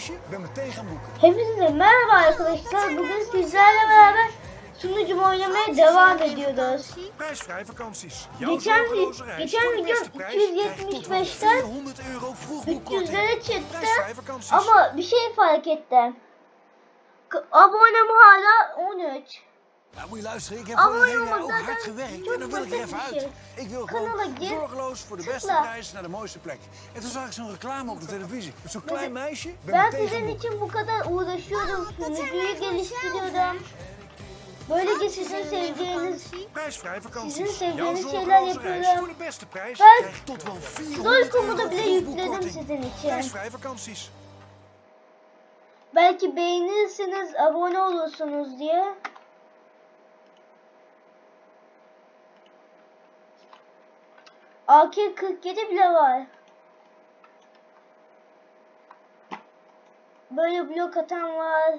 meisje, ben meteen gaan boeken. Hepinize merhaba arkadaşlar. Bugün sizlerle beraber sunucum oynamaya devam ediyoruz. Prijsvrij vakanties. Geçen geçen video beste prijs krijgt tot wel 275'ten 400 euro vroegboekkorting. 300'lere çıktı. Ama bir şey fark ettim. Abonem hala 13. Nou, moet je luisteren, ik heb Allemaal voor het hele jaar jongens, ook dat hard gewerkt en dan wil ik er even uit. Ik wil gewoon zorgeloos voor de beste prijs naar de mooiste plek. En toen zag ik zo'n reclame op de televisie. Zo'n klein meisje, boeken. için bu kadar uğraşıyorum. Sunucuyu geliştiriyorum. Böylece sizin sevdiğiniz Prijsvrij vakanties. Sizin Jouw sevdiğiniz şeyler zorgeloze reis yapıyorum. voor de beste prijs Ben krijgt tot wel 400 Doykumu euro da bile yükledim vroegboekkorting. sizin için. Prijsvrij vakanties. Belki beğenirsiniz, abone olursunuz diye. AK-47 bile var. Böyle blok atan var.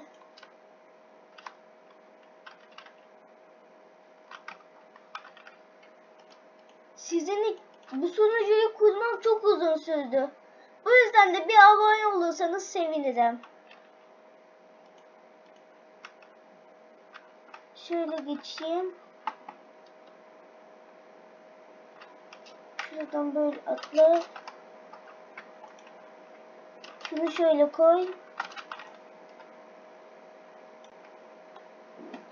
Sizin bu sunucuyu kurmam çok uzun sürdü. Bu yüzden de bir abone olursanız sevinirim. Şöyle geçeyim. Şuradan böyle atla. Şunu şöyle koy.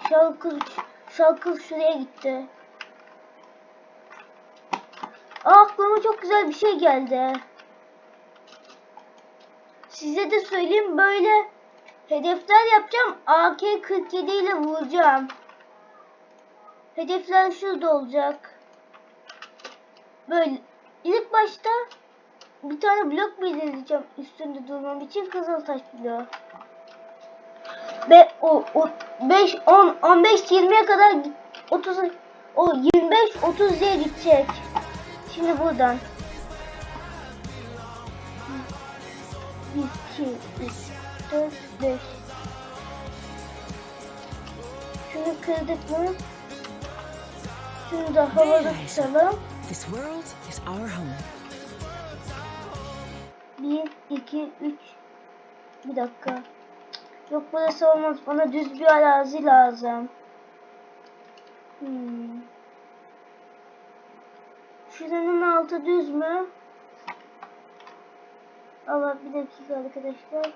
Şalkız, şalkız şuraya gitti. Aklıma çok güzel bir şey geldi. Size de söyleyeyim böyle hedefler yapacağım. AK-47 ile vuracağım. Hedefler şurada olacak. Böyle ilk başta bir tane blok belirleyeceğim üstünde durmam için Kızıltaş bloğu. Ve o, o 5 10 15 20'ye kadar git- 30 o 25 30 diye gidecek. Şimdi buradan 1 2 3 4 5 Şunu kırdık mı? Şunu da havada tutalım. This world is our home. 1, 2, 3. Bir dakika. Yok burası olmaz. Bana düz bir arazi lazım. Hmm. Şuranın altı düz mü? Allah bir dakika arkadaşlar.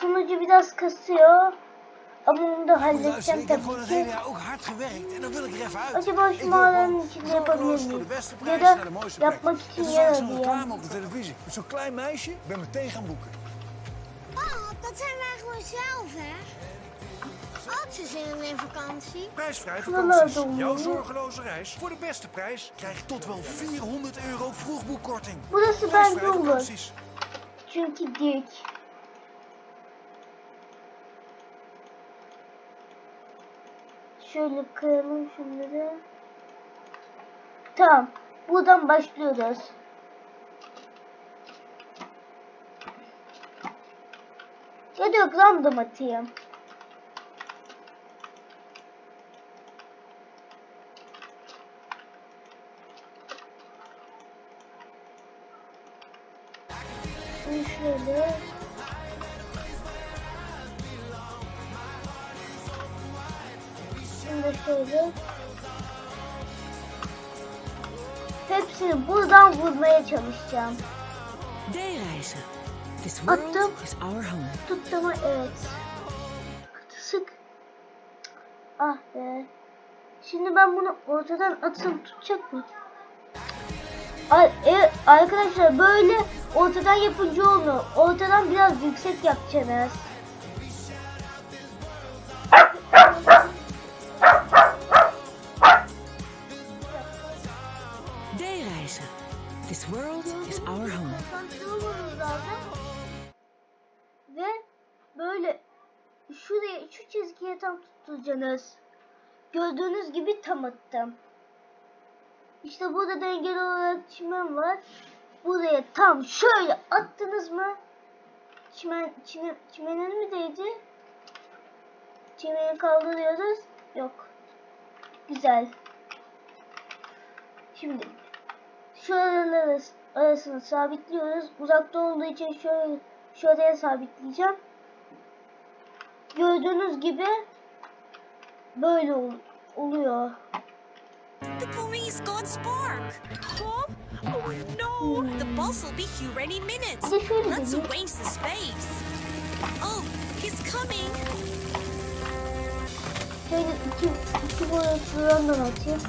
Sunucu biraz kasıyor. Oh, ik de voor het hele jaar ook hard gewerkt en dan wil ik er even uit. Als je wilt morgen niet voor de beste prijs naar de mooiste plek. Dat moet je hier reclame op de televisie. Zo'n klein meisje, ik ben meteen gaan boeken. Pap, dat zijn wij gewoon zelf, hè? Wat ze zin in vakantie? Prijsvrij vakanties. Jouw zorgeloze reis voor de beste prijs krijg je tot wel 400 euro vroegboekkorting. Hoe is ze bij Prijsvrij vakanties. Junkie dit. Şöyle kıralım şunları. Tamam. Buradan başlıyoruz. Ya da random atayım. Şöyle. Şöyle. Hepsini buradan vurmaya çalışacağım. Attım. is our home. Tuttu mu? Evet. Sık. Ah be. Şimdi ben bunu ortadan atsam tutacak mı? E, arkadaşlar böyle ortadan yapınca olmuyor. Ortadan biraz yüksek yapacaksınız. Tam tutturacaksınız. Gördüğünüz gibi tam attım. İşte burada dengeli olarak çimen var. Buraya tam şöyle attınız mı? Çimen, çimen, çimenin mi değdi? Çimeni kaldırıyoruz. Yok. Güzel. Şimdi şu araları arasını sabitliyoruz. Uzakta olduğu için şöyle şuraya sabitleyeceğim. Gördüğünüz gibi böyle ol- oluyor. The police got Spark. Huh? Oh no! The boss will be here any minute. Let's arrange the space. Oh, he's coming. Şöyle iki, iki boyutlu random atayım.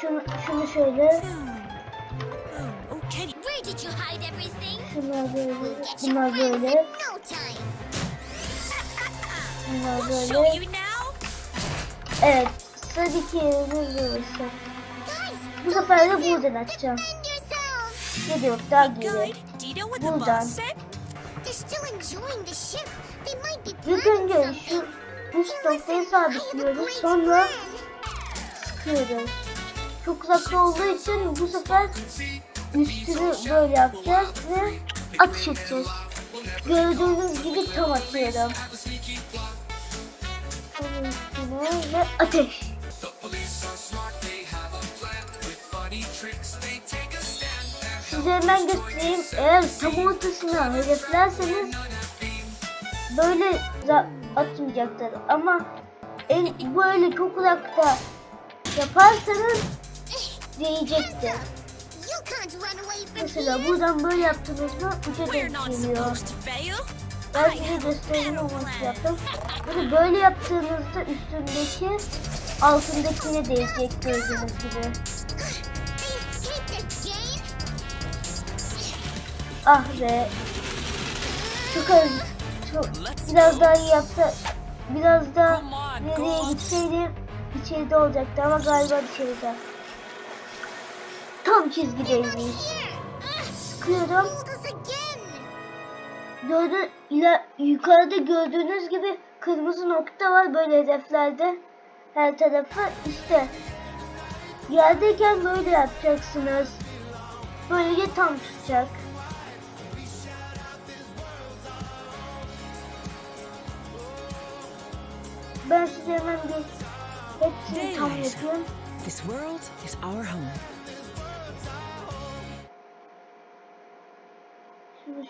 Şunu, şunu şöyle, Hmm. Where did you hide everything? şunlar böyle, bunlar böyle, bunlar böyle. Evet, yerimiz burası. Guys, Bu sefer de buradan açacağım. yok daha geri. Buradan. boss said? They're still enjoying the ship. They might be İlk önce şu üst noktayı sabitliyoruz. Sonra plan. sıkıyoruz. Çok uzakta olduğu için bu sefer üstünü böyle yapacağız ve atış edeceğiz. Gördüğünüz gibi tam atıyorum. Ve ateş. Size hemen göstereyim. Eğer tam ortasına hedeflerseniz böyle atmayacaktır. Ama en böyle çok uzakta yaparsanız değecektir. Mesela buradan böyle yaptınız mı We're denk geliyor. Ben size amaçlı plan. yaptım. Bunu böyle yaptığınızda üstündeki altındakine değecek gördüğünüz gibi. Ah be. Çok az. Çok, biraz daha iyi yapsa biraz daha nereye gitseydim içeride olacaktı ama galiba dışarıda. Tam çizgideymiş. Sıkıyorum. Gördü, ila, yukarıda gördüğünüz gibi kırmızı nokta var böyle hedeflerde. Her tarafı işte. Yerdeyken böyle yapacaksınız. Böylece tam tutacak. Ben size hemen bir hepsini tam yapıyorum. This world is our home.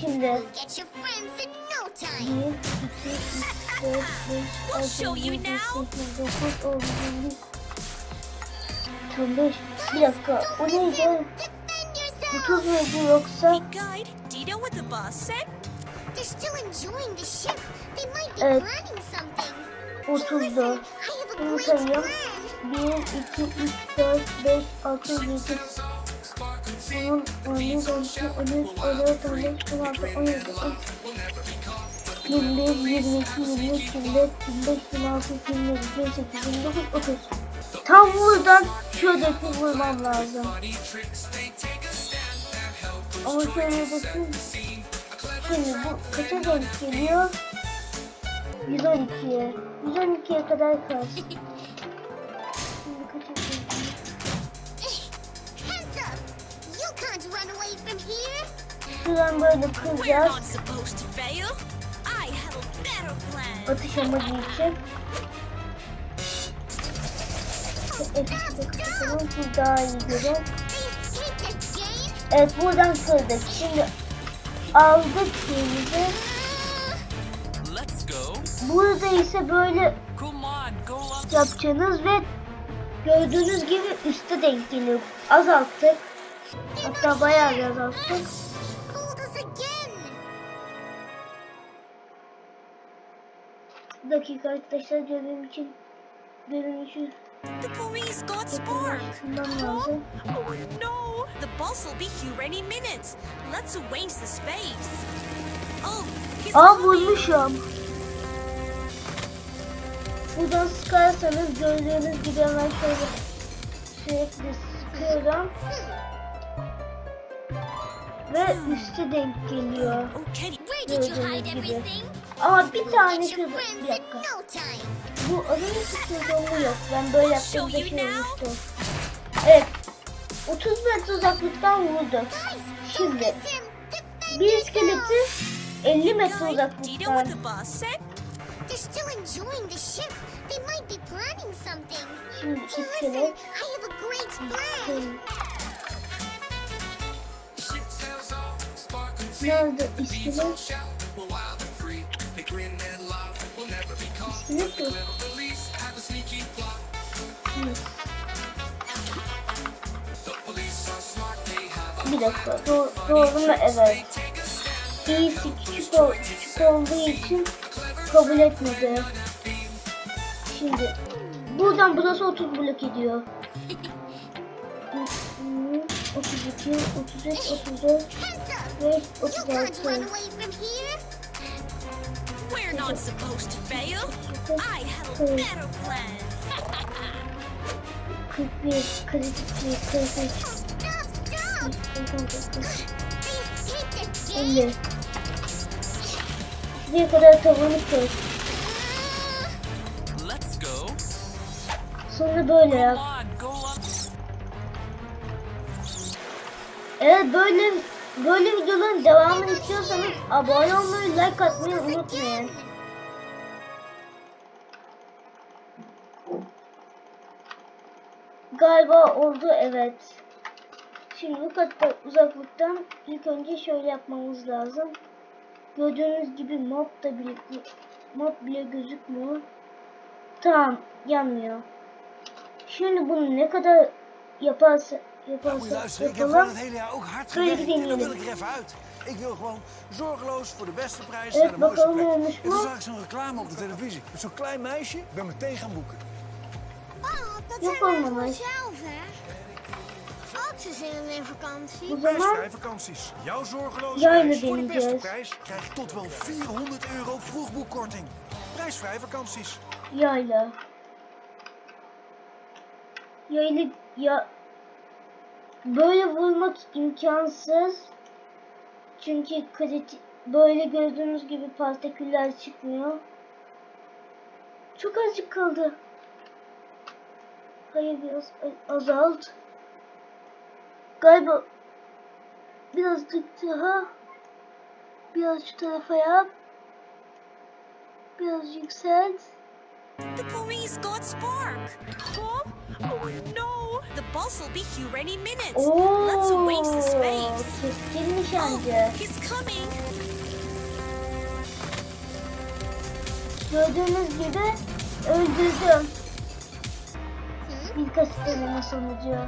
Şöyle no! yapalım. The boss will be Güzel. here any minute. Let's arrange the space. Şunu şöyle he's yapalım. coming. Be. Hızlı yaptığım için olmuyor. Yoksa ben 30 blok uzaklıktan bir hedef bu şeyini yapmıştım. Okay. De Where did you deneyeyim hide mi? everything? Şimdi Get your friends in no 1, time. 2, 3, 4, 5, 6, show you 7, now. 8, 9, 10, 11, 15. Bir dakika. O neydi? Defend yourselves. 30 muydu yoksa? Hey, guide, do you know what the boss said? They're still enjoying the ship. They might be Evet. planning something. 30'du. Listen, I have a Bunu great sayıyorum. plan. 1, 2, 3, 4, 5, 6, 7, 10, 11, 12, 13, 14, 15, 16, 17, 21, 22, 23, 24, 25, 26, 27, 28, 29, 30. Tam buradan şu hedefi vurmam lazım. Ama şöyle bakayım. Şimdi bu kaça denk geliyor? 112'ye. 112'ye kadar kalsın. Şuradan böyle kıracağız. Atış amacı için. Ki daha iyi görün. Evet buradan kırdık. Şimdi aldık şeyimizi. Burada ise böyle yapacaksınız ve gördüğünüz gibi üste denk geliyor. Azalttık. Hatta bayağı azalttık. Dakika arkadaşlar görünüm için görünüşü The police got Spark. Oh no! The boss will be here any minute. Let's arrange the space. Oh, he's Aa bulmuşum. Buradan sıkarsanız gördüğünüz gibi hemen şöyle Bekle sıkıyorum. Ve üste denk geliyor. Kenny. Where did you Gördüğünüz gibi. Ama bir tane your bir dakika. Bu adını sıkıldığımı yok. Ben böyle yaptığımda you şey olmuştu. Evet. 30 metre uzaklıktan vurdu. Şimdi bir iskeleti 50 metre uzaklıktan. They're still enjoying the ship. They might be planning something. Şimdi Hey, listen, iskelet. I have a great plan. Nerede iskelet? Bir dakika. Do doğru mu? Evet. İyisi küçük, ol küçük olduğu için kabul etmedi. Şimdi buradan burası 30 blok ediyor. Hı, 32, 33, 34, Heads up. 5, You can't run 36. We're not supposed to fail. I have a better plan. 41, 42, 43, Stop, stop. 49, They escaped 50. again. Şuraya kadar tavanı koy. Let's go. Sonra böyle Go yap. Eğer böyle böyle videoların devamını istiyorsanız abone olmayı, like atmayı unutmayın. Galiba oldu evet. Şimdi bu kadar uzaklıktan ilk önce şöyle yapmamız lazım. Gördüğünüz gibi mob da bile, mob bile gözükmüyor. Tamam yanmıyor. Şimdi bunu ne kadar yaparsa Moet je yaparsa luisteren, ik heb gewoon het hele jaar ook hard gewerkt en dan wil ik er even uit. Ik wil gewoon zorgeloos voor de beste prijs Evet, naar de mooiste plek. En toen zag ik zo'n reclame op de televisie. Met zo'n klein meisje, ik ben meteen gaan boeken. Oh, dat zijn wij gewoon zelf, hè? Ze zijn in vakantie. Prijsvrij vakanties. Jouw zorgeloze prijs voor de beste prijs krijg je tot wel 400 euro vroegboekkorting. Prijsvrij vakanties. yayla. Yayla ya böyle vurmak imkansız. Çünkü kritik böyle gördüğünüz gibi partiküller çıkmıyor. Çok azıcık kaldı. Hayır biraz azalt. Galiba birazcık daha biraz şu tarafa yap. Biraz yükselt. The police got Spark. Huh? Oh no! The boss will be here any minute. Oo, Let's waste the space. keskin Oh, nişancı. he's coming. Gördüğünüz gibi öldürdüm. Birkaç deneme sonucu.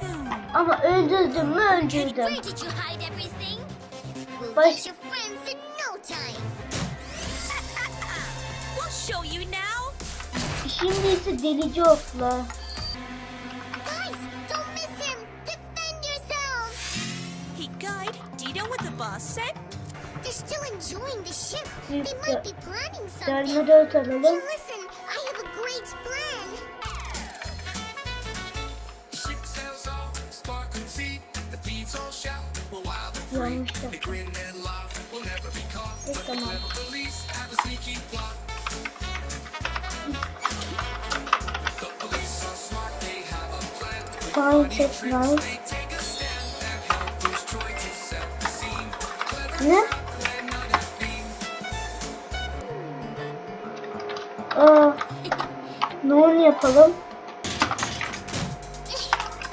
Hmm. Ama öldürdüm mü öldürdüm. did show you now. Şimdi ise delici okla. Guys, don't miss him. Defend yourselves. Hey, guide, do you know what the boss said? They're still enjoying the ship. They might be planning something. Derme dört Hey, listen, I have a great plan. Ship sails off, sparkling sea. The beats all shout, we're wild and free. Yanlış They grin and laugh, we'll never be caught. But the police have a sneaky plot.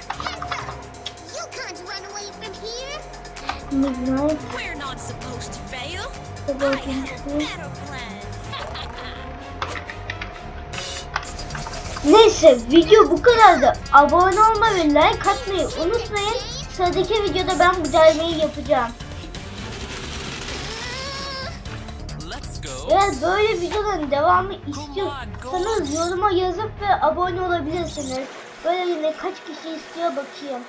Hands up. You can't run away from here. Midnight. We're not supposed to fail. I have a better plan. Neyse video bu kadardı. Abone olmayı ve like atmayı unutmayın. Sıradaki videoda ben bu dermeyi yapacağım. Let's go. Eğer böyle videoların devamı istiyorsanız yoruma yazıp ve abone olabilirsiniz. Böyle ne kaç kişi istiyor bakayım.